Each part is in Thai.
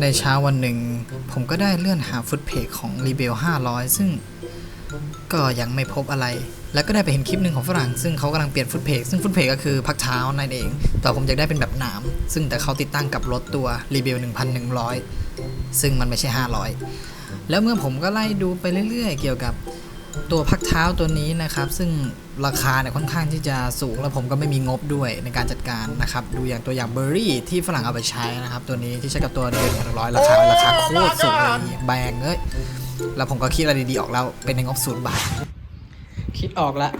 ในเช้าวันหนึ่ง ผมก็ได้เลื่อนหาฟุตเพจของรีเบล500 ซึ่งก็ยังไม่พบอะไร แล้วก็ได้ไปเห็นคลิปหนึ่งของฝรั่ง ซึ่งเขากำลังเปลี่ยนฟุตเพจซึ่งฟุตเพจก็คือพักเท้านั่นเอง แต่ผมอยากได้เป็นแบบหนาม ซึ่งแต่เขาติดตั้งกับรถตัวรีเบล1,100 ซึ่งมันไม่ใช่ 500 แล้วเมื่อผมก็ไล่ดูไปเรื่อยๆ เกี่ยวกับ ตัวพักเท้าตัวนี้นะครับ ซึ่งราคาเนี่ยค่อนข้างที่จะสูงแล้วผมก็ไม่มีงบด้วยในการจัดการนะครับ ดูอย่างตัวอย่างเบอร์รี่ที่ฝรั่งเอาไปใช้นะครับ ตัวนี้ที่ใช้กับตัวเดือนหนึ่งร้อยราคาราคาโคตรสูงเลยแบงเอ้ยแล้วผมก็คิดอะไรดีๆออกแล้วเป็นในงบศูนย์บาท คิดออกแล้ว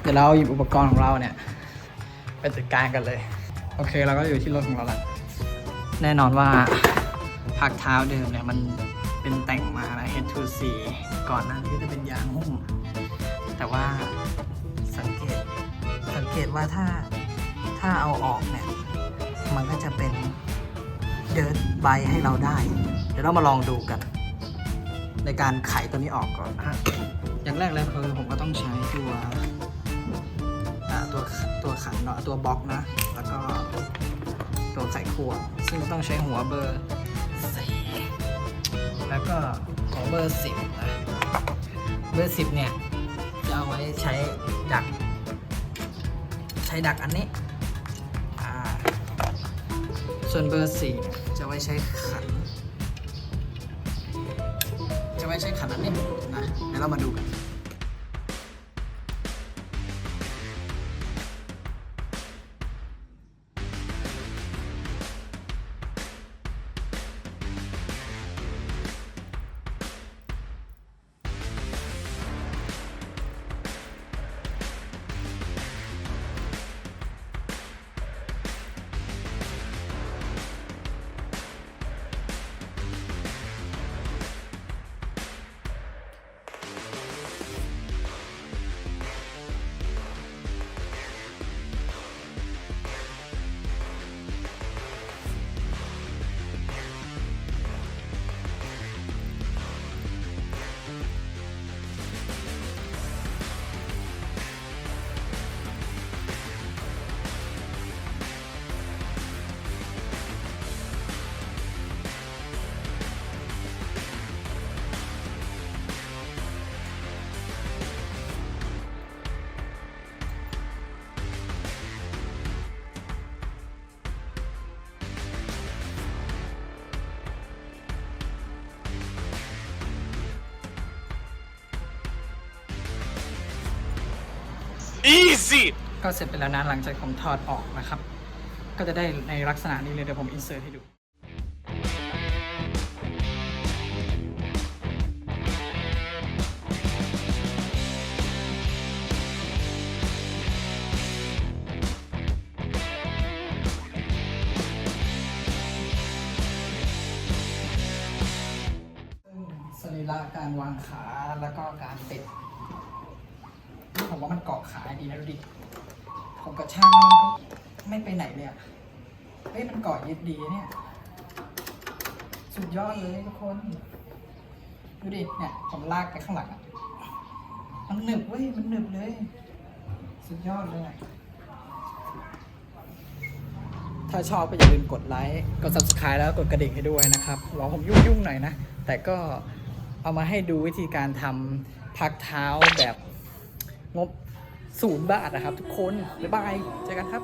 เดี๋ยวเราหยิบอุปกรณ์ของเราเนี่ยไปจัดการกันเลย โอเคเราก็อยู่ที่รถของเราและแน่นอนว่าพักเท้าเดิมเนี่ยมัน เป็นแต่งมานะ H2C ก่อนหน้านี้จะเป็นยางหุ้ม แต่ว่าสังเกตสังเกตว่าถ้าถ้าเอาออกเนี่ย มันก็จะเป็นเดินใบให้เราได้ เดี๋ยวเรามาลองดูกัน ในการไขตัวนี้ออกก่อนนะฮะอย่างแรกเลยคือผมก็ต้องใช้ตัวตัวตัวขันเนาะตัวบล็อกนะ แล้วก็ตัวไขควงซึ่งต้องใช้หัวเบอร์สี่ แล้วก็ขอเบอร์สิบนะเบอร์สิบเนี่ยจะเอาไว้ใช้ดัก ใช้ดักอันนี้ ส่วนเบอร์สี่จะไว้ใช้ขัน จะไว้ใช้ขันอันนี้นะเดี๋ยวเรามาดูกัน Easy! ก็เสร็จไปแล้วนะหลังจากผมถอดออกนะครับ ก็จะได้ในลักษณะนี้เลยเดี๋ยวผมอินเสิร์ตให้ดูซึ่งสรีระการวางขาแล้วก็การติด ว่ามันเกาะขาดีนะดูดิผมกระชากแล้วมันก็ไม่ไปไหนเลยอะเฮ้ยมันเกาะยึดดีเนี่ย สุดยอดเลยทุกคน ดูดิเนี่ยผมลากไปข้างหลังอะมันหนึบเว้ยมันหนึบเลย สุดยอดเลย ถ้าชอบก็อย่าลืมกดไลค์กด subscribe แล้วกดกระดิ่งให้ด้วยนะครับหวังผมยุ่งๆหน่อยนะ แต่ก็เอามาให้ดูวิธีการทำพักเท้าแบบ งบศูนย์บาทนะครับทุกคน บ๊ายบาย เจอกันครับ